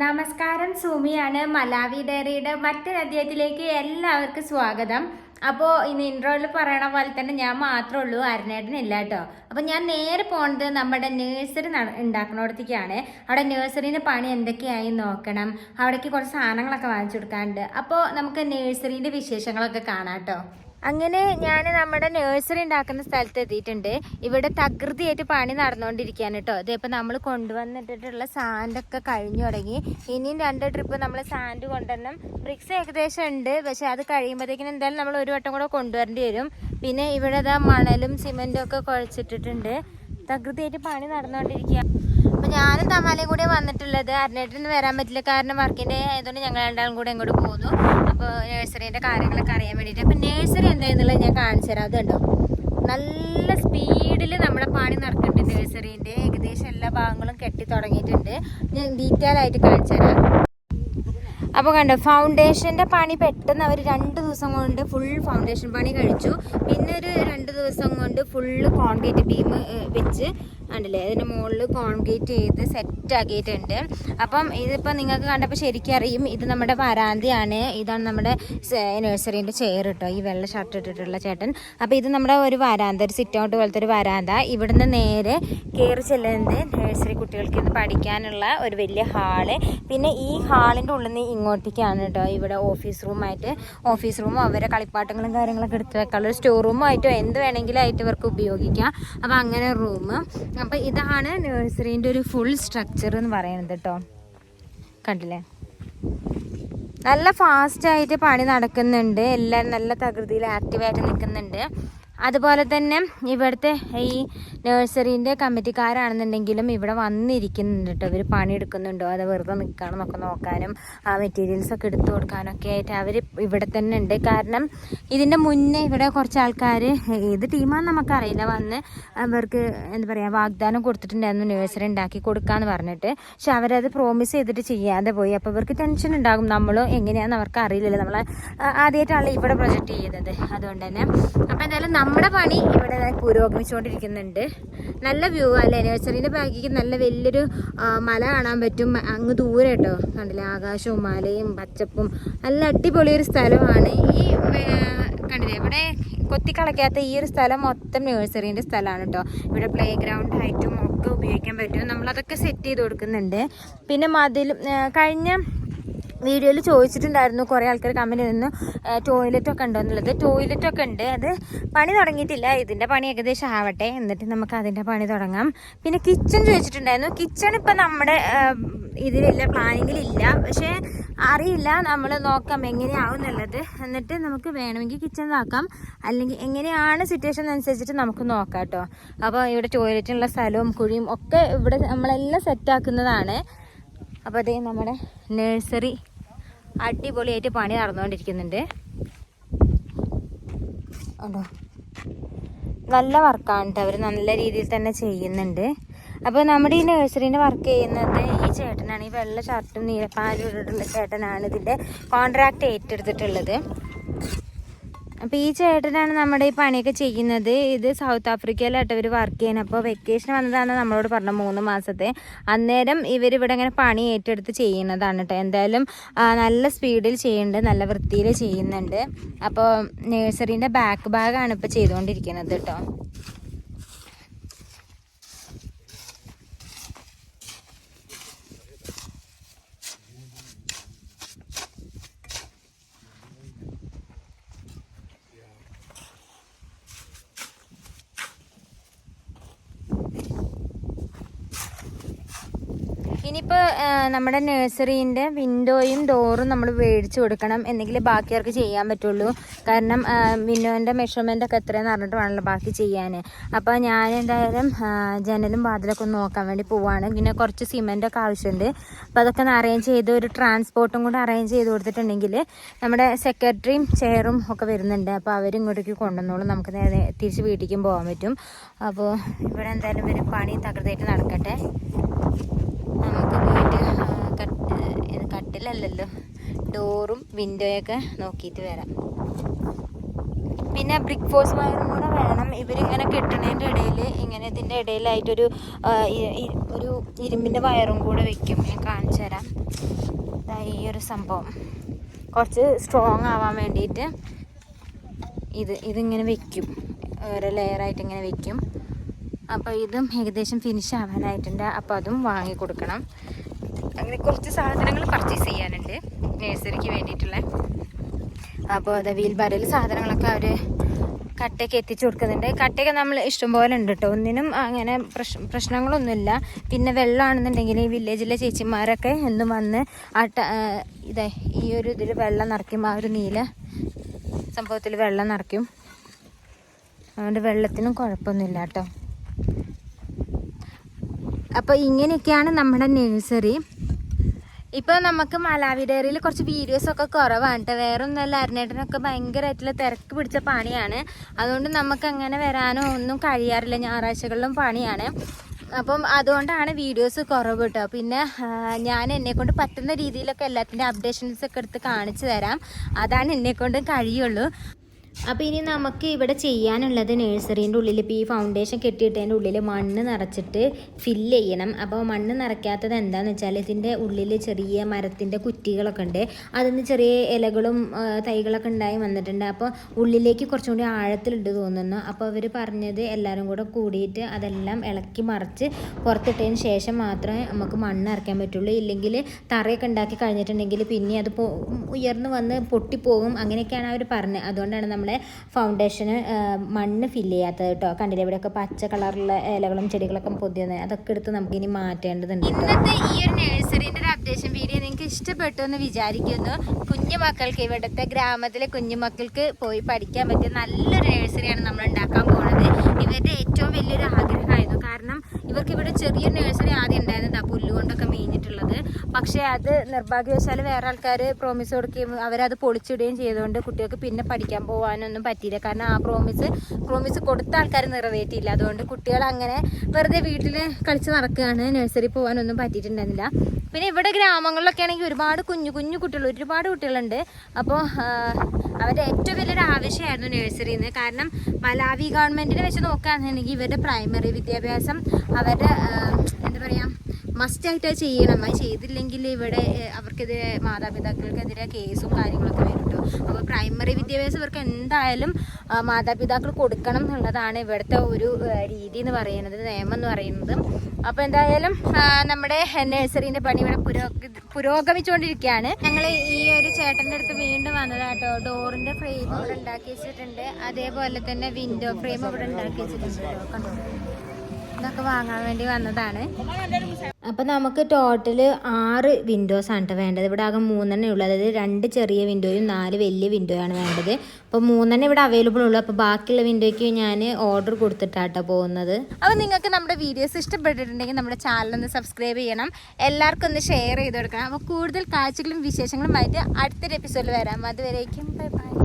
നമസ്കാരം സുമിയാണ്. മലാവി ഡയറിയുടെ മറ്റൊരു അധ്യായത്തിലേക്ക് എല്ലാവർക്കും സ്വാഗതം. അപ്പോൾ ഇന്ന് ഇൻട്രോയിൽ പറയണ പോലെ തന്നെ ഞാൻ മാത്രമേ ഉള്ളൂ അരുണേട്ടനില്ല കേട്ടോ. അപ്പോൾ ഞാൻ നേരെ പോണത് നമ്മുടെ നേഴ്സറി ഉണ്ടാക്കണോടത്തേക്കാണ്. അവിടെ നേഴ്സറിന് പണി എന്തൊക്കെയായി നോക്കണം. അവിടേക്ക് കുറച്ച് സാധനങ്ങളൊക്കെ വാങ്ങിച്ചു കൊടുക്കാനുണ്ട്. അപ്പോൾ നമുക്ക് നേഴ്സറിന്റെ വിശേഷങ്ങളൊക്കെ കാണാം കേട്ടോ. അങ്ങനെ ഞാൻ നമ്മുടെ നഴ്സറി ഉണ്ടാക്കുന്ന സ്ഥലത്ത് എത്തിയിട്ടുണ്ട് ഇവിടെ തകൃതിയായിട്ട് പണി നടന്നുകൊണ്ടിരിക്കുകയാണ് കേട്ടോ ഇതിപ്പോൾ നമ്മൾ കൊണ്ടുവന്നിട്ടുള്ള സാൻഡൊക്കെ കഴിഞ്ഞു തുടങ്ങി. ഇനിയും രണ്ട് ട്രിപ്പ് നമ്മൾ സാൻഡ് കൊണ്ടുവരണം. ബ്രിക്സ് ഏകദേശം ഉണ്ട്. പക്ഷേ അത് കഴിയുമ്പോഴത്തേക്കിനും എന്തായാലും നമ്മൾ ഒരു വട്ടം കൂടെ കൊണ്ടുവരേണ്ടി വരും. പിന്നെ ഇവിടെ മണലും സിമെന്റും ഒക്കെ കുഴച്ചിട്ടിട്ടുണ്ട്. തകൃതിയായിട്ട് പണി നടന്നുകൊണ്ടിരിക്കുക ഞാനും തമാലയും കൂടെ വന്നിട്ടുള്ളത് അരനേട്ടിന് വരാൻ പറ്റില്ല കാരണം വർക്കിന്റെ ആയതുകൊണ്ട് ഞങ്ങൾ രണ്ടാളും കൂടെ ഇങ്ങോട്ട് പോകുന്നു അപ്പോൾ നഴ്സറീന്റെ കാര്യങ്ങളൊക്കെ അറിയാൻ വേണ്ടിയിട്ട്. അപ്പോൾ നഴ്സറി എന്തായെന്നുള്ളത് ഞാൻ കാണിച്ചു തരാം. അതുണ്ടോ നല്ല സ്പീഡിൽ നമ്മുടെ പണി നടക്കുന്നുണ്ട് നഴ്സറീന്റെ ഏകദേശം എല്ലാ ഭാഗങ്ങളും കെട്ടി തുടങ്ങിയിട്ടുണ്ട്. ഞാൻ ഡീറ്റെയിൽ ആയിട്ട് കാണിച്ചു തരാം. അപ്പോൾ കണ്ടോ ഫൗണ്ടേഷന്റെ പണി പെട്ടെന്ന് അവർ രണ്ട് ദിവസം കൊണ്ട് ഫുൾ ഫൗണ്ടേഷൻ പണി കഴിച്ചു. പിന്നെ ഒരു രണ്ട് ദിവസം കൊണ്ട് ഫുള്ള് കോൺക്രീറ്റ് ബീം വെച്ച് കണ്ടില്ലേ? അതിന്റെ മുകളിൽ കോൺക്രീറ്റ് ചെയ്ത് സെറ്റ് ആക്കിയിട്ടുണ്ട്. അപ്പം ഇതിപ്പോൾ നിങ്ങൾക്ക് കണ്ടപ്പോൾ ശരിക്കും അറിയും ഇത് നമ്മുടെ വരാന്തയാണ്. ഇതാണ് നമ്മുടെ നഴ്സറീന്റെ ചെയർ കേട്ടോ ഈ വെള്ള ഷർട്ട് ഇട്ടിട്ടുള്ള ചേട്ടൻ. അപ്പോൾ ഇത് നമ്മുടെ ഒരു വരാന്ത ഒരു സിറ്റ് ഔട്ട് പോലത്തെ ഒരു വരാന്ത. ഇവിടുന്ന് നേരെ കയറി ചെല്ലുന്നത് നഴ്സറി കുട്ടികൾക്ക് ഇത് പഠിക്കാനുള്ള ഒരു വലിയ ഹാൾ പിന്നെ ഈ ഹാളിന്റെ ഉള്ളിൽ നിന്ന് ഇങ്ങോട്ടേക്കാണ് കേട്ടോ ഇവിടെ ഓഫീസ് റൂമായിട്ട് ഓഫീസ് റൂമോ അവരെ കളിപ്പാട്ടങ്ങളും കാര്യങ്ങളൊക്കെ എടുത്ത് വെക്കാനുള്ള സ്റ്റോർ റൂമായിട്ടോ എന്ത് വേണമെങ്കിലും ആയിട്ട് ഇവർക്ക് ഉപയോഗിക്കാം. അപ്പോൾ അങ്ങനെ റൂം അപ്പോൾ ഇതാണ് നഴ്സറീന്റെ ഒരു ഫുൾ സ്ട്രക്ചർ എന്ന് പറയുന്നത് കേട്ടോ കണ്ടില്ലേ? നല്ല ഫാസ്റ്റ് ആയിട്ട് പണി നടക്കുന്നുണ്ട്. എല്ലാം നല്ല തകൃതിയിൽ ആക്റ്റീവായിട്ട് നിൽക്കുന്നുണ്ട്. അതുപോലെ തന്നെ ഇവിടുത്തെ ഈ നഴ്സറീന്റെ കമ്മിറ്റിക്കാരാണെന്നുണ്ടെങ്കിലും ഇവിടെ വന്നിരിക്കുന്നുണ്ട് കേട്ടോ. ഇവർ പണിയെടുക്കുന്നുണ്ടോ. അത് വെറുതെ നിൽക്കണമെന്നൊക്കെ നോക്കാനും ആ മെറ്റീരിയൽസൊക്കെ എടുത്തു കൊടുക്കാനൊക്കെ ആയിട്ട് അവർ ഇവിടെ തന്നെ ഉണ്ട്. കാരണം ഇതിന്റെ മുന്നേ ഇവിടെ കുറച്ച് ആൾക്കാർ ഏത് ടീമാണെന്ന് നമുക്കറിയില്ല വന്ന് അവർക്ക് എന്താ പറയുക വാഗ്ദാനം കൊടുത്തിട്ടുണ്ടായിരുന്നു നഴ്സറി ഉണ്ടാക്കി കൊടുക്കാമെന്ന് പറഞ്ഞിട്ട്. പക്ഷെ അവരത് പ്രോമിസ് ചെയ്തിട്ട് ചെയ്യാതെ പോയി. അപ്പോൾ ഇവർക്ക് ടെൻഷൻ ഉണ്ടാകും. നമ്മൾ എങ്ങനെയാണെന്ന് അവർക്ക് അറിയില്ലല്ലോ. നമ്മൾ ആദ്യമായിട്ടാണ് ഇവിടെ പ്രൊജക്റ്റ് ചെയ്തത് അതുകൊണ്ട് തന്നെ. അപ്പോൾ എന്തായാലും നമ്മുടെ പണി ഇവിടെ പുരോഗമിച്ചുകൊണ്ടിരിക്കുന്നുണ്ട്. നല്ല വ്യൂ അല്ലേ? നേഴ്സറിന്റെ ബാക്കിക്ക് നല്ല വലിയൊരു മല കാണാൻ പറ്റും. അങ്ങ് ദൂരെ കേട്ടോ. കണ്ടില്ലേ? ആകാശവും മലയും പച്ചപ്പും. നല്ല അടിപൊളി ഒരു സ്ഥലമാണ്. ഈ കണ്ടില്ലേ? ഇവിടെ കൊത്തിക്കളയ്ക്കാത്ത ഈ ഒരു സ്ഥലം മൊത്തം നഴ്സറീന്റെ സ്ഥലമാണ് കേട്ടോ. ഇവിടെ പ്ലേ ഗ്രൗണ്ട് ആയിട്ടും ഒക്കെ ഉപയോഗിക്കാൻ പറ്റും. നമ്മളതൊക്കെ സെറ്റ് ചെയ്ത് കൊടുക്കുന്നുണ്ട്. പിന്നെ മതിലും കഴിഞ്ഞ വീഡിയോയിൽ ചോദിച്ചിട്ടുണ്ടായിരുന്നു കുറേ ആൾക്കാർ കമ്മിൽ നിന്ന് ടോയ്ലറ്റൊക്കെ ഉണ്ടോ എന്നുള്ളത്. ടോയ്ലറ്റൊക്കെ ഉണ്ട്. അത് പണി തുടങ്ങിയിട്ടില്ല. ഇതിന്റെ പണി ഏകദേശം ആവട്ടെ. എന്നിട്ട് നമുക്ക് അതിന്റെ പണി തുടങ്ങാം. പിന്നെ കിച്ചൺ ചോദിച്ചിട്ടുണ്ടായിരുന്നു. കിച്ചൺ ഇപ്പം നമ്മുടെ ഇതിലില്ല പ്ലാനിങ്ങിലില്ല പക്ഷേ അറിയില്ല. നമ്മൾ നോക്കാം എങ്ങനെയാവും എന്നുള്ളത്. എന്നിട്ട് നമുക്ക് വേണമെങ്കിൽ കിച്ചൺ ആക്കാം. അല്ലെങ്കിൽ എങ്ങനെയാണ് സിറ്റുവേഷൻ അനുസരിച്ചിട്ട് നമുക്ക് നോക്കാം കേട്ടോ. അപ്പോൾ ഇവിടെ ടോയ്ലറ്റിനുള്ള സ്ഥലവും കുഴിയും ഒക്കെ ഇവിടെ നമ്മളെല്ലാം സെറ്റാക്കുന്നതാണ് അപ്പോൾ അതേ നമ്മുടെ നഴ്സറി അടിപൊളിയായിട്ട് പണി നടന്നുകൊണ്ടിരിക്കുന്നുണ്ട്. ഉണ്ടോ? നല്ല വർക്കാണ് കേട്ടോ അവർ നല്ല രീതിയിൽ തന്നെ ചെയ്യുന്നുണ്ട്. അപ്പോൾ നമ്മുടെ ഈ നഴ്സറീന്റെ വർക്ക് ചെയ്യുന്നത് ഈ ചേട്ടനാണ്. ഈ വെള്ള ഷർട്ടും നീലപ്പാലും ഇട്ടിട്ടുള്ള ചേട്ടനാണ് ഇതിന്റെ കോൺട്രാക്ട് ഏറ്റെടുത്തിട്ടുള്ളത്. അപ്പോൾ ഈ ചേട്ടനാണ് നമ്മുടെ ഈ പണിയൊക്കെ ചെയ്യുന്നത്. ഇത് സൗത്ത് ആഫ്രിക്കയിലായിട്ട് ഇവർ വർക്ക് ചെയ്യുന്നത്. അപ്പോൾ വെക്കേഷൻ വന്നതാണ് നമ്മളോട് പറഞ്ഞ മൂന്ന് മാസത്തെ. അന്നേരം ഇവർ ഇവിടെ ഇങ്ങനെ പണി ഏറ്റെടുത്ത് ചെയ്യുന്നതാണ് കേട്ടോ എന്തായാലും നല്ല സ്പീഡിൽ ചെയ്യുന്നുണ്ട് നല്ല വൃത്തിയിൽ ചെയ്യുന്നുണ്ട്. അപ്പോൾ നേഴ്സറീന്റെ ബാക്ക് ഭാഗമാണ് ഇപ്പോൾ ചെയ്തുകൊണ്ടിരിക്കുന്നത് കേട്ടോ ഇനിയിപ്പോൾ നമ്മുടെ നഴ്സറീന്റെ വിൻഡോയും ഡോറും നമ്മൾ മേടിച്ച് കൊടുക്കണം എന്തെങ്കിലും ബാക്കിയവർക്ക് ചെയ്യാൻ പറ്റുള്ളൂ. കാരണം വിൻഡോന്റെ മെഷർമെന്റ് ഒക്കെ എത്രയെന്ന് പറഞ്ഞിട്ട് വേണമല്ലോ ബാക്കി ചെയ്യാൻ അപ്പോൾ ഞാൻ എന്തായാലും ജനലും വാതിലൊക്കെ ഒന്ന് നോക്കാൻ വേണ്ടി പോവാണ്. പിന്നെ കുറച്ച് സിമെന്റൊക്കെ ആവശ്യമുണ്ട്. അപ്പോൾ അതൊക്കെ ഒന്ന് അറേഞ്ച് ചെയ്ത് ഒരു ട്രാൻസ്പോർട്ടും കൂടെ അറേഞ്ച് ചെയ്ത് കൊടുത്തിട്ടുണ്ടെങ്കിൽ നമ്മുടെ സെക്രട്ടറിയും ചെയറും ഒക്കെ വരുന്നുണ്ട്. അപ്പോൾ അവർ ഇങ്ങോട്ടേക്ക് കൊണ്ടുവന്നോളും. നമുക്ക് നേരെ തിരിച്ച് വീട്ടിലേക്കും പോകാൻ പറ്റും. അപ്പോൾ ഇവിടെ എന്തായാലും ഒരു പണി തകൃതായിട്ട് നടക്കട്ടെ നമുക്ക് പോയിട്ട് ആ, കട്ട് ഇത് കട്ടിലല്ലല്ലോ ഡോറും വിൻഡോയൊക്കെ നോക്കിയിട്ട് വരാം. പിന്നെ ബ്രിക്ക് ഫോസ് വയറും കൂടെ വേണം. ഇവരിങ്ങനെ കെട്ടണതിന്റെ ഇടയിൽ ഇങ്ങനെ ഇതിന്റെ ഇടയിലായിട്ടൊരു ഒരു ഇരുമ്പിന്റെ വയറും കൂടെ വെക്കും. ഞാൻ കാണിച്ചു തരാം. ഈ ഒരു സംഭവം. കുറച്ച് സ്ട്രോങ് ആവാൻ വേണ്ടിയിട്ട് ഇത് ഇതിങ്ങനെ വെക്കും. ഓരോ ലെയറായിട്ട് ഇങ്ങനെ വെക്കും. അപ്പോൾ ഇതും ഏകദേശം ഫിനിഷ് ആവാനായിട്ടുണ്ട്. അപ്പോൾ അതും വാങ്ങി കൊടുക്കണം അങ്ങനെ കുറച്ച് സാധനങ്ങൾ പർച്ചേസ് ചെയ്യാനുണ്ട് നേഴ്സറിക്ക് വേണ്ടിയിട്ടുള്ള. അപ്പോൾ അത് വീൽ ബാരയിൽ സാധനങ്ങളൊക്കെ അവർ കട്ടയ്ക്ക് എത്തിച്ചു കൊടുക്കുന്നുണ്ട്. കട്ടയൊക്കെ നമ്മൾ ഇഷ്ടംപോലെ ഉണ്ട് കേട്ടോ ഒന്നിനും അങ്ങനെ പ്രശ് പ്രശ്നങ്ങളൊന്നുമില്ല. പിന്നെ വെള്ളമാണെന്നുണ്ടെങ്കിൽ ഈ വില്ലേജിലെ ചേച്ചിമാരൊക്കെ എന്നും വന്ന് ആ ഇതേ ഈ ഒരു ഇതിൽ വെള്ളം നിറയ്ക്കും. ആ ഒരു നീല സംഭവത്തിൽ വെള്ളം നിറയ്ക്കും. അതുകൊണ്ട് വെള്ളത്തിനും കുഴപ്പമൊന്നുമില്ല കേട്ടോ അപ്പോൾ ഇങ്ങനെയൊക്കെയാണ് നമ്മുടെ നഴ്സറി ഇപ്പോൾ നമുക്ക് മലാവി കുറച്ച് വീഡിയോസ് ഒക്കെ കുറവാണ് കേട്ടോ വേറെ ഒന്നുമല്ല അരുണേട്ടനൊക്കെ ഭയങ്കരമായിട്ടുള്ള തിരക്ക് പിടിച്ച പണിയാണ്. അതുകൊണ്ട് നമുക്ക് അങ്ങനെ വരാനോ ഒന്നും കഴിയാറില്ല ഞായറാഴ്ചകളിലും പണിയാണ്. അപ്പം അതുകൊണ്ടാണ് വീഡിയോസ് കുറവ് കേട്ടോ പിന്നെ ഞാൻ എന്നെ കൊണ്ട് പറ്റുന്ന രീതിയിലൊക്കെ എല്ലാത്തിന്റെ അപ്ഡേഷൻസ് ഒക്കെ എടുത്ത് കാണിച്ചു തരാം. അതാണ് എന്നെ കൊണ്ട് കഴിയുള്ളൂ. അപ്പോൾ ഇനി നമുക്ക് ഇവിടെ ചെയ്യാനുള്ളത് നഴ്സറീന്റെ ഉള്ളിൽ ഇപ്പോൾ ഈ ഫൗണ്ടേഷൻ കെട്ടിയിട്ടതിന്റെ ഉള്ളിൽ മണ്ണ് നിറച്ചിട്ട് ഫില്ല് ചെയ്യണം. അപ്പോൾ മണ്ണ് നിറയ്ക്കാത്തത് എന്താണെന്ന് വെച്ചാൽ ഇതിന്റെ ഉള്ളിൽ ചെറിയ മരത്തിന്റെ കുറ്റികളൊക്കെ ഉണ്ട്. അതിൽ നിന്ന് ചെറിയ ഇലകളും തൈകളൊക്കെ ഉണ്ടായി വന്നിട്ടുണ്ട്. അപ്പോൾ ഉള്ളിലേക്ക് കുറച്ചും കൂടി ആഴത്തിലുണ്ട് തോന്നുന്നു. അപ്പോൾ അവർ പറഞ്ഞത് എല്ലാവരും കൂടെ കൂടിയിട്ട് അതെല്ലാം ഇളക്കി മറിച്ച് പുറത്തിട്ടതിന് ശേഷം മാത്രമേ നമുക്ക് മണ്ണ് നിറയ്ക്കാൻ പറ്റുള്ളൂ. ഇല്ലെങ്കിൽ തറയൊക്കെ ഉണ്ടാക്കി കഴിഞ്ഞിട്ടുണ്ടെങ്കിൽ പിന്നെ അത് ഉയർന്നു വന്ന് പൊട്ടിപ്പോകും. അങ്ങനെയൊക്കെയാണ് അവർ പറഞ്ഞത്. അതുകൊണ്ടാണ് നമ്മളെ ഫൗണ്ടേഷന് മണ്ണ് ഫില്ല് ചെയ്യാത്തത് കേട്ടോ കണ്ടില്ലേ? ഇവിടെയൊക്കെ പച്ച കളറുള്ള ഇലകളും ചെടികളൊക്കെ പൊതിയുന്നത്. അതൊക്കെ എടുത്ത് നമുക്ക് ഇനി മാറ്റേണ്ടതുണ്ട് ഇന്നത്തെ ഈ ഒരു നഴ്സറിന്റെ ഒരു അപ്ഡേഷൻ വീഡിയോ നിങ്ങൾക്ക് ഇഷ്ടപ്പെട്ടു എന്ന് വിചാരിക്കുന്നു. കുഞ്ഞു മക്കൾക്ക് ഇവിടുത്തെ ഗ്രാമത്തിലെ കുഞ്ഞു മക്കൾക്ക് പോയി പഠിക്കാൻ പറ്റിയ നല്ലൊരു നഴ്സറിയാണ് നമ്മൾ ഉണ്ടാക്കാൻ പോകുന്നത്. ഇവരുടെ ഏറ്റവും വലിയൊരു ആഗ്രഹമായിരുന്നു. കാരണം ഇവർക്ക് ഇവിടെ ചെറിയൊരു നഴ്സറി ആദ്യം ഉണ്ടായിരുന്നത് ആ പുല്ലുകൊണ്ടൊക്കെ മേഞ്ഞിട്ടുള്ളത്. പക്ഷേ അത് നിർഭാഗ്യവശാൽ വേറെ ആൾക്കാർ പ്രോമിസ് കൊടുക്കുകയും അവരത് പൊളിച്ചിടുകയും ചെയ്തുകൊണ്ട് കുട്ടികൾക്ക് പിന്നെ പഠിക്കാൻ പോകാനൊന്നും പറ്റിയില്ല. കാരണം ആ പ്രോമിസ് പ്രോമിസ് കൊടുത്ത ആൾക്കാർ നിറവേറ്റിയില്ല. അതുകൊണ്ട് കുട്ടികൾ അങ്ങനെ വെറുതെ വീട്ടിൽ കളിച്ച് നടക്കുകയാണ്. നഴ്സറി പോകാനൊന്നും പറ്റിയിട്ടുണ്ടായിരുന്നില്ല. പിന്നെ ഇവിടെ ഗ്രാമങ്ങളിലൊക്കെ ആണെങ്കിൽ ഒരുപാട് കുഞ്ഞു കുഞ്ഞു കുട്ടികൾ ഒരുപാട് കുട്ടികളുണ്ട്. അപ്പോൾ അവരുടെ ഏറ്റവും വലിയൊരു ആവശ്യമായിരുന്നു നഴ്സറിയിൽ നിന്ന് കാരണം മലാവി ഗവൺമെന്റിനെ വെച്ച് നോക്കുകയാണെന്നുണ്ടെങ്കിൽ ഇവരുടെ പ്രൈമറി വിദ്യാഭ്യാസം അവരുടെ എന്താ പറയുക മസ്റ്റായിട്ട് അത് ചെയ്യണം. അത് ചെയ്തില്ലെങ്കിൽ ഇവിടെ അവർക്കെതിരെ മാതാപിതാക്കൾക്കെതിരെ കേസും കാര്യങ്ങളൊക്കെ വരും കേട്ടോ അപ്പോൾ പ്രൈമറി വിദ്യാഭ്യാസം ഇവർക്ക് എന്തായാലും മാതാപിതാക്കൾ കൊടുക്കണം എന്നുള്ളതാണ് ഇവിടുത്തെ ഒരു രീതി എന്ന് പറയുന്നത് നിയമം എന്ന് പറയുന്നത്. അപ്പോൾ എന്തായാലും നമ്മുടെ നഴ്സറിന്റെ പണി ഇവിടെ പുരോഗതി പുരോഗമിച്ചുകൊണ്ടിരിക്കുകയാണ്. ഞങ്ങൾ ഈ ഒരു ചേട്ടന്റെ അടുത്ത് വീണ്ടും വന്നതാട്ടോ. ഡോറിന്റെ ഫ്രെയിം ഇവിടെ ഉണ്ടാക്കി വെച്ചിട്ടുണ്ട് അതേപോലെ തന്നെ വിൻഡോ ഫ്രെയിം ഇവിടെ ഉണ്ടാക്കി വെച്ചിട്ടുണ്ട് കണ്ടോ? ഇതൊക്കെ വാങ്ങാൻ വേണ്ടി വന്നതാണ്. അപ്പം നമുക്ക് ടോട്ടൽ ആറ് വിൻഡോസ് ആണ് വേണ്ടത്. ഇവിടെ ആകെ മൂന്നെണ്ണേ ഉള്ളൂ. അതായത് രണ്ട് ചെറിയ വിൻഡോയും നാല് വലിയ വിൻഡോയാണ് വേണ്ടത്. അപ്പോൾ മൂന്നെണ്ണം ഇവിടെ അവൈലബിൾ ഉള്ളൂ. അപ്പോൾ ബാക്കിയുള്ള വിൻഡോയ്ക്ക് ഞാൻ ഓർഡർ കൊടുത്തിട്ടാട്ടോ പോകുന്നത്. അപ്പോൾ നിങ്ങൾക്ക് നമ്മുടെ വീഡിയോസ് ഇഷ്ടപ്പെട്ടിട്ടുണ്ടെങ്കിൽ നമ്മുടെ ചാനൽ ഒന്ന് സബ്സ്ക്രൈബ് ചെയ്യണം. എല്ലാവർക്കും ഒന്ന് ഷെയർ ചെയ്ത് കൊടുക്കണം. അപ്പോൾ കൂടുതൽ കാഴ്ചകളും വിശേഷങ്ങളുമായിട്ട് അടുത്തൊരു എപ്പിസോഡിൽ വരാം. അതുവരേക്കും ബൈ ബൈ